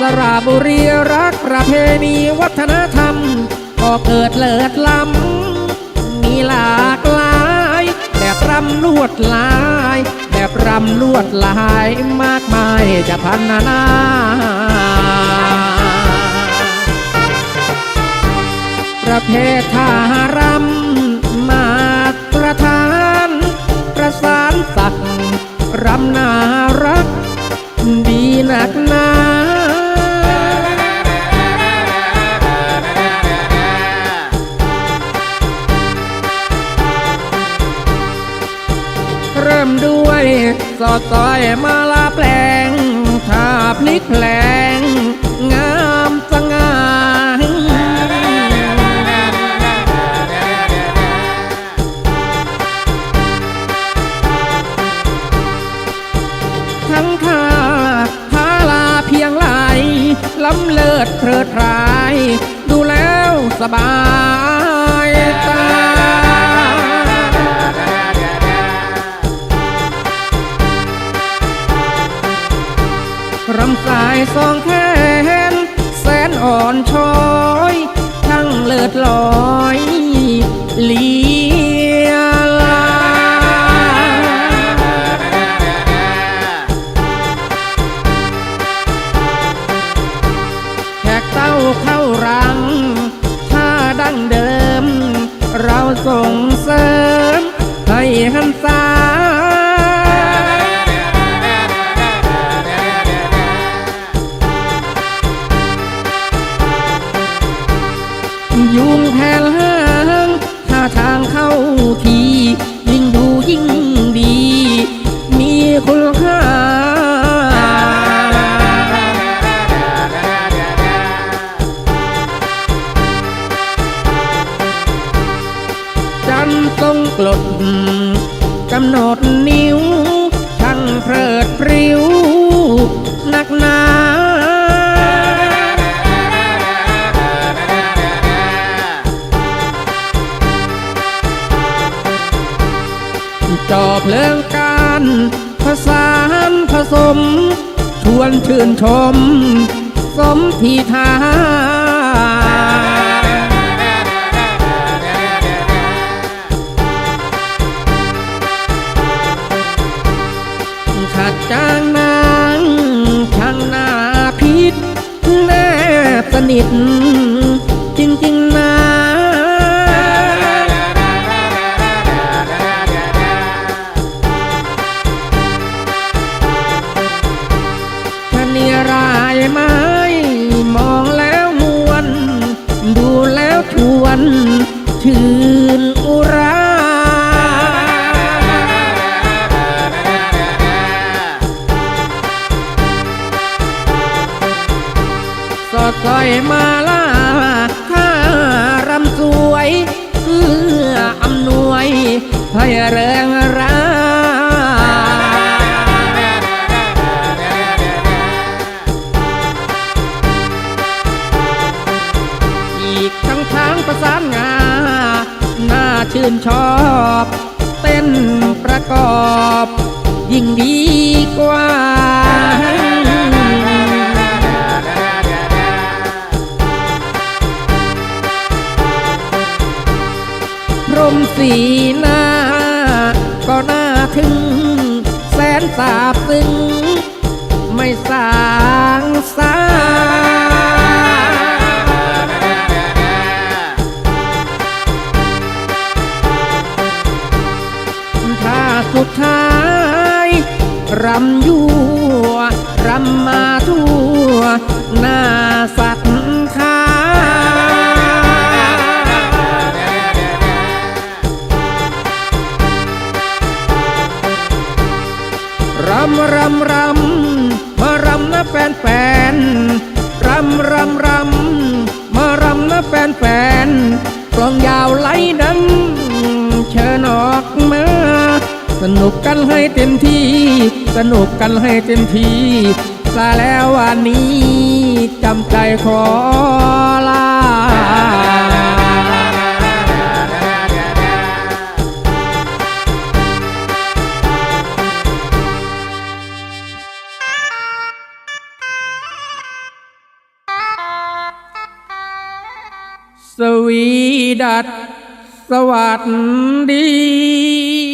สระบุรีรักประเพณีวัฒนธรรม ก็เกิดเลิศล้ำมีหลากหลายแบบรำลวดลาย แบบรำลวดลายมากมายจะพันนานาประเภททารำมาตรฐาน ประสานสักดิ์รำนารัก ดีนักนา เริ่มด้วยสอดซอยมาลาแปลงถ้าพลิกแปลง งามสง่าทั้งท่าพาลาเพียงไหลล้ำเลิศเพลิดพลาย ดูแล้วสบาย สองแขนแสนอ่อนช้อยทั้งเลิดลอยลี ยุงแผ่นหางถ้าทางเข้าทียิ่งดูยิ่งดี มีคุณค่า จันทร์ทรงกลดกำหนดนิ้ว ช่างเพลิดพริ้ว นักหนา จอบเพลิงการผสานผสม ชวนชื่นชม สมทีทาขัดจางนางช่างนาพิษแนบสนิท นชื่นอุรา สดสอยมาล่าข้ารำสวย เพื่ออำนวยให้เร งราอีกทั้างประสานงา น่าชื่นชอบ เต้นประกอบ ยิ่งดีกว่าพรมสีหน้า ก็น่าถึงแสนสาบซึ้ง ไม่สางสา รำยั่วรำมาทั่ว หน้าสัตว์คารำรำรำมารำนะแฟนแฟนรำรำรำมารำนะแฟนแฟนกลองยาวไหลดังเชิญออกมา สนุกกันให้เต็มที่ สนุกกันให้เต็มที่ซาแล้ววันนี้จำใจขอลาสวีดัสสวัสดี